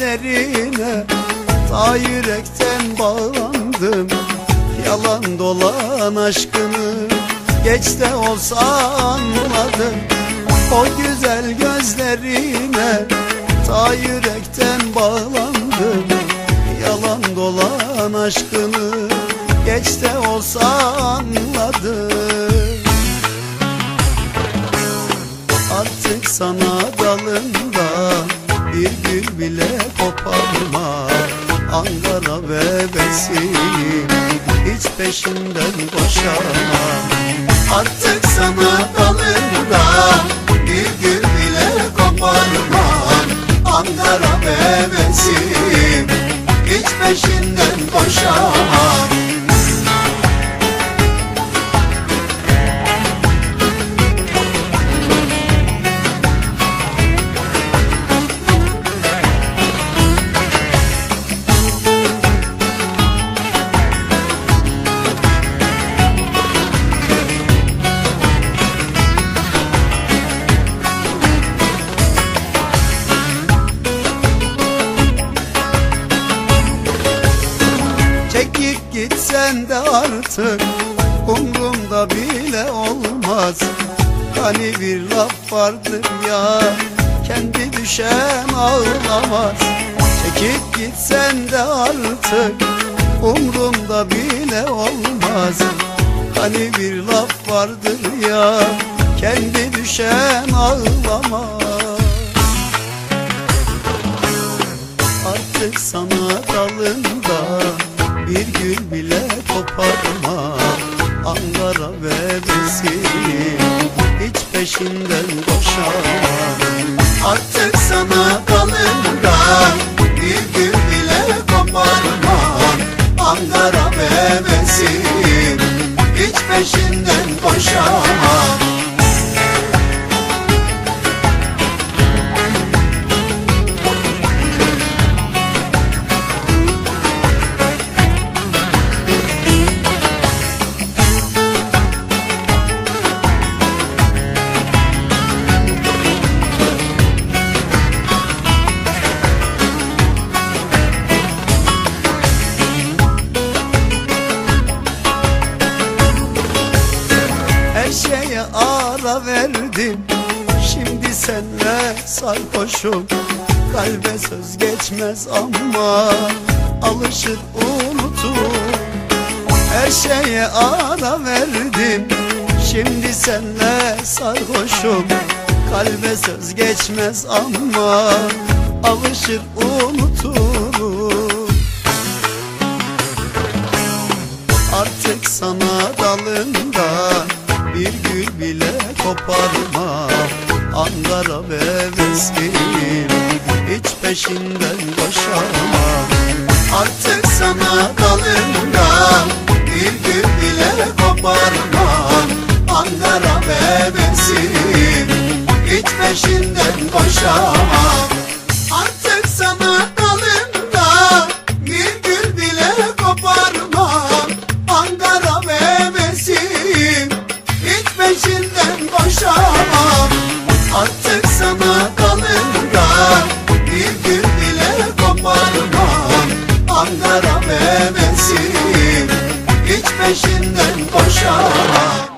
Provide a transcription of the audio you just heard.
gözlerine Ta yürekten bağlandım Yalan dolan aşkını. Geç de olsa anladım O güzel gözlerine. Ta yürekten bağlandım Yalan dolan aşkını. Geç de olsa anladım Artık sana da peşinden koşamam. Artık sana dalında bir gül bile koparma Ankara bebesi hiç peşinden koşamam Gitsen de artık. Umrumda bile olmaz. Hani bir laf vardır ya kendi düşen ağlamaz. Çekip gitsen de artık. Umrumda bile olmaz. Hani bir laf vardır ya kendi düşen ağlamaz. Artık sana dalında bir gül bile koparma. Ankara bebesi hiç peşinden koşamam. Artık sana bir Her ara verdim. Şimdi senle sarhoşum. Kalbe söz geçmez ama Alışır unutur Her ara verdim. Şimdi senle sarhoşum. Kalbe söz geçmez ama Alışır unuturum Artık sana dalında bir gül bile koparma. Ankara bebesi hiç peşinden koşamam. Artık sana dalında bir gül bile koparma Ankara bebesi hiç peşinden sana artık sana kalır yar Bir gün bile koparmam. Ankara bebesim Hiç peşinden koşamam.